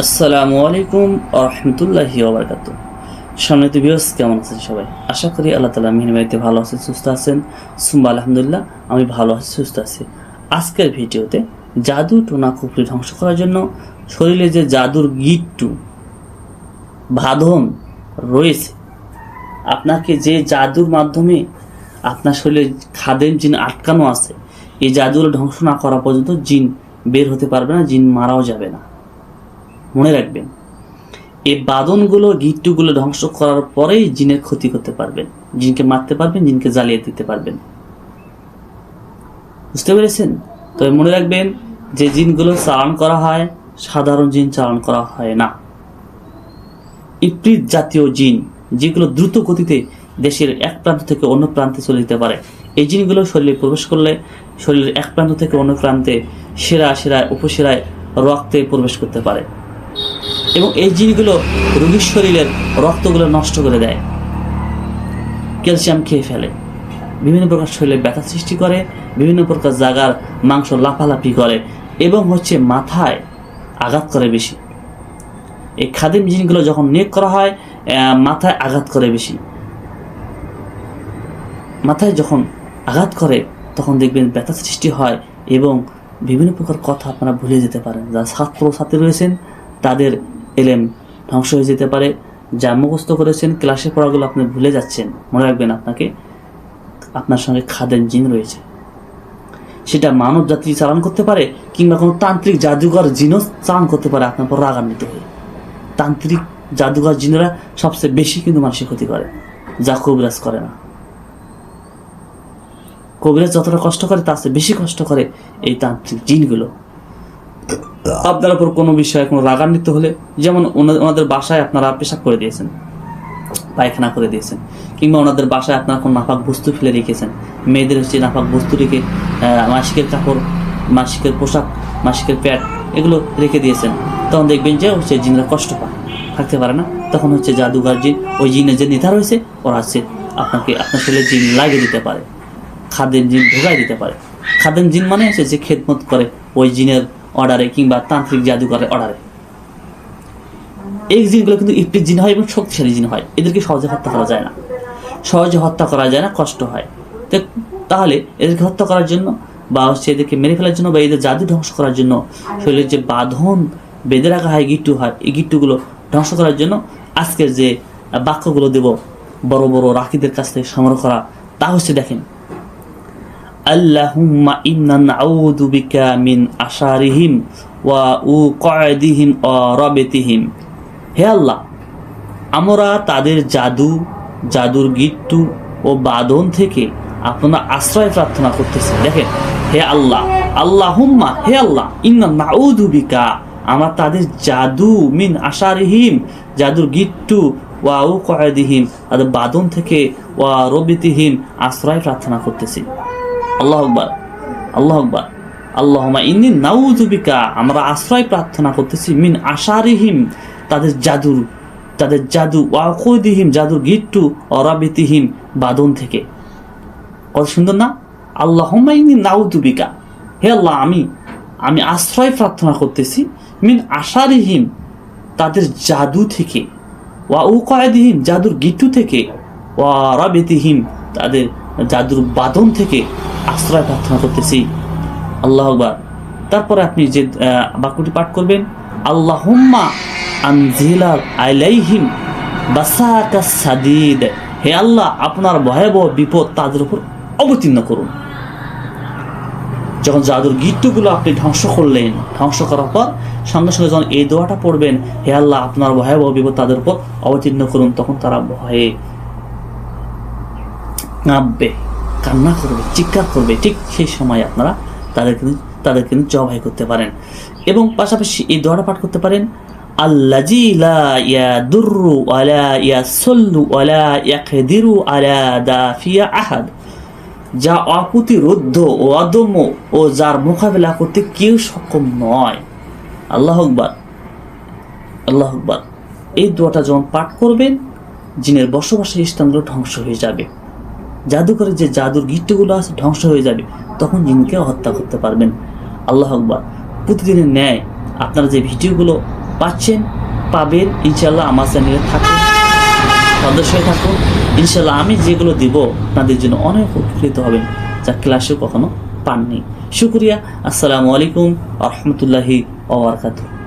আসসালামু আলাইকুম রহমতুল্লাহি ওবরকাত তো বিয়স কেমন আছেন সবাই? আশা করি আল্লাহ তালা মিহিনবাড়িতে ভালো আছেন, সুস্থ আছেন। সুম্বা আলহামদুলিল্লাহ, আমি ভালো আছি, সুস্থ আছি। আজকের ভিডিওতে জাদু টোনা কুপুরি ধ্বংস করার জন্য শরীরে যে জাদুর গিট্টু বাঁধন রয়েছে, আপনাকে যে জাদুর মাধ্যমে আপনার শরীরে খাদেম জিন আটকানো আছে, এই জাদুর ধ্বংস না করা পর্যন্ত জিন বের হতে পারবে না, জিন মারাও যাবে না। মনে রাখবেন, এই বাদনগুলো গিট্টুগুলো ধ্বংস করার পরেই জিনের ক্ষতি করতে পারবেন। জিনকে মারতে পারবেন, জিনকে জ্বালিয়ে দিতে পারবেন। বুঝতে পেরেছেন? তবে মনে রাখবেন, যে জিনগুলো চালান করা হয়, সাধারণ জিন চালান করা হয় না। ইপ্রিত জাতীয় জিন, যেগুলো দ্রুত গতিতে দেশের এক প্রান্ত থেকে অন্য প্রান্তে চলে যেতে পারে। এই জিনগুলো শরীরে প্রবেশ করলে শরীরের এক প্রান্ত থেকে অন্য প্রান্তে সেরা সেরায়, উপসেরায় রক্তে প্রবেশ করতে পারে। এবং এই জিনগুলো রোগীর শরীরের রক্তগুলো নষ্ট করে দেয়। ক্যালসিয়াম খেয়ে ফেলে। বিভিন্ন প্রকার শরীরে ব্যথা সৃষ্টি করে, বিভিন্ন প্রকার জায়গার মাংস লাফালাফি করে এবং হচ্ছে মাথায় আঘাত করে বেশি। এই খাদিম জিনগুলো যখন নিয়োগ করা হয় মাথায় আঘাত করে বেশি। মাথায় যখন আঘাত করে, তখন দেখবেন ব্যথা সৃষ্টি হয় এবং বিভিন্ন প্রকার কথা আপনারা ভুলে যেতে পারেন। যারা ছাত্র ছাত্রী রয়েছেন, তাদের এলেম ধ্বংস হয়ে যেতে পারে যা মুখস্থ করেছেন ক্লাসে পড়াগুলো আপনি ভুলে যাচ্ছেন। মনে রাখবেন আপনাকে, আপনার সঙ্গে খাদেন জিন রয়েছে। সেটা মানব জাতি চালান করতে পারে কিংবা কোনো তান্ত্রিক জাদুঘর জিনও চালান করতে পারে আপনার পর রাগান্বিত হয়ে। তান্ত্রিক জাদুঘর জিনেরা সবচেয়ে বেশি কিন্তু মানুষের ক্ষতি করে, যা কবিরাজ করে না। কবিরাজ যতটা কষ্ট করে, তার চেয়ে বেশি কষ্ট করে এই তান্ত্রিক জিনগুলো। আপনার উপর কোনো বিষয়ে কোনো রাগান্বিত হলে, যেমন ওনা- ওনাদের বাসায় আপনারা পেশাব করে দিয়েছেন, পায়খানা করে দিয়েছেন, কিংবা ওনাদের বাসায় আপনারা কোনো নাপাক বস্তু ফেলে রেখেছেন। মেয়েদের হচ্ছে নাপাক বস্তু রেখে মাসিকের কাপড়, মাসিকের পোশাক, মাসিকের প্যাড এগুলো রেখে দিয়েছেন। তখন দেখবেন যে হচ্ছে জিনরা কষ্ট পায়, থাকতে পারে না। তখন হচ্ছে জাদুঘর জিন ওই জিনের যে নেতা রয়েছে, ওরা হচ্ছে আপনাকে, আপনার শরীরে জিন লাগিয়ে দিতে পারে। খাদ্যের জিন ঢোকাই দিতে পারে। খাদ্যের জিন মানে হচ্ছে যে খেদমত করে ওই জিনের অর্ডারে কিংবা তান্ত্রিক জাদুঘরের অর্ডারে। এই জিনগুলো কিন্তু ইফটিক জিন হয় এবং শক্তিশালী জিন হয়। এদেরকে সহজে হত্যা করা যায় না। সহজে হত্যা করা যায় না, কষ্ট হয়। তাহলে এদেরকে হত্যা করার জন্য বা হচ্ছে এদেরকে মেরে ফেলার জন্য বা এদের জাদু ধ্বংস করার জন্য শরীরের যে বাঁধন বেঁধে রাখা হয়, গিট্টু হয়, এই গিট্টুগুলো ধ্বংস করার জন্য আজকের যে বাক্যগুলো দেব বড় বড় রাখিদের কাছ থেকে সংগ্রহ করা, তা হচ্ছে দেখেন আল্লাহুম্মা ইন্না নাউযু বিকা মিন আশারিহিম ওয়া উকআদিহিম ওয়া রাবিতিহিম। হে আল্লাহ, আমরা তাদের জাদু, জাদুর গিট্টু ও বাদন থেকে আপনারা আশ্রয় প্রার্থনা করতেছি। দেখেন, হে আল্লাহ, আল্লাহুম্মা, হে আল্লাহ, ইন্না নাউযু বিকা, আমরা তাদের জাদু মিন আশারিহিম, জাদুর গিট্টু ওয়া উকআদিহিম তাদের বাদন থেকে ওয়া রবিতিহিম আশ্রয় প্রার্থনা করতেছি। আল্লাহ আকবার আল্লাহ আকবার। আল্লাহমা ইন্নি নাউজুবিকা আমরা আশ্রয় প্রার্থনা করতেছি মিন আশারিহিম, তাদের জাদুর, তাদের জাদু ওয়াকুদিহিম, জাদুর গিট্টু অরাবিতিহীন বাদন থেকে। কত সুন্দর না? আল্লাহমা ইন্নি নাউজুবিকা হে আল্লাহ, আমি আমি আশ্রয় প্রার্থনা করতেছি মিন আশারিহিম, তাদের জাদু থেকে। ওয়া উকায়দিহিম, জাদুর গিট্টু থেকে। ওয়া রাবিতিহিম, তাদের জাদুর বাদন থেকে আশ্রয় প্রার্থনা করতেছি। আল্লাহ তারপরে আপনি যে বাক্যটি পাঠ করবেন, আল্লাহুম্মা আনজিলাল আলাইহিম বাসাকা সাদিদ। হে আল্লাহ, আপনার ভয়াবহ বিপদ তাদের উপর অবতীর্ণ করুন। যখন জাদুর গিট্টুগুলো আপনি ধ্বংস করলেন, ধ্বংস করার পর সঙ্গে সঙ্গে যখন এই দোয়াটা পড়বেন, হে আল্লাহ, আপনার ভয়াবহ বিপদ তাদের উপর অবতীর্ণ করুন, তখন তারা ভয়ে কাঁপবে কান্না করবে, চিৎকার করবে, ঠিক সেই সময় আপনারা তাদের কিন্তু তাদের কিন্তু জবাই করতে পারেন। এবং পাশাপাশি এই দোয়াটা পাঠ করতে পারেন আল্লাজি লা ইয়াদুররু ওয়ালা ইয়াসুল্লু ওয়ালা ইয়াকদিরু আলা দাফিয়া আহাদ। যা অপ্রতিরোধ্য ও অদম্য ও যার মোকাবেলা করতে কেউ সক্ষম নয়। আল্লাহ আকবার আল্লাহ আকবার। এই দোয়াটা যখন পাঠ করবেন, জিনের বসবাসের স্থানগুলো ধ্বংস হয়ে যাবে। জাদুকরের যে জাদুর গিট্টুগুলো আছে ধ্বংস হয়ে যাবে, তখন জিনকে হত্যা করতে পারবেন। আল্লাহ আকবার। প্রতিদিনের ন্যায় আপনারা যে ভিডিওগুলো পাচ্ছেন, পাবেন ইনশাল্লাহ আমার চ্যানেলে থাকুন, সদস্য থাকুন। ইনশাল্লাহ আমি যেগুলো দিব, আপনাদের জন্য অনেক উপকৃত হবেন, যা ক্লাসে কখনো পাননি। শুক্রিয়া, আসসালামু আলাইকুম, আহমতুল্লাহি ওবরকাতুহ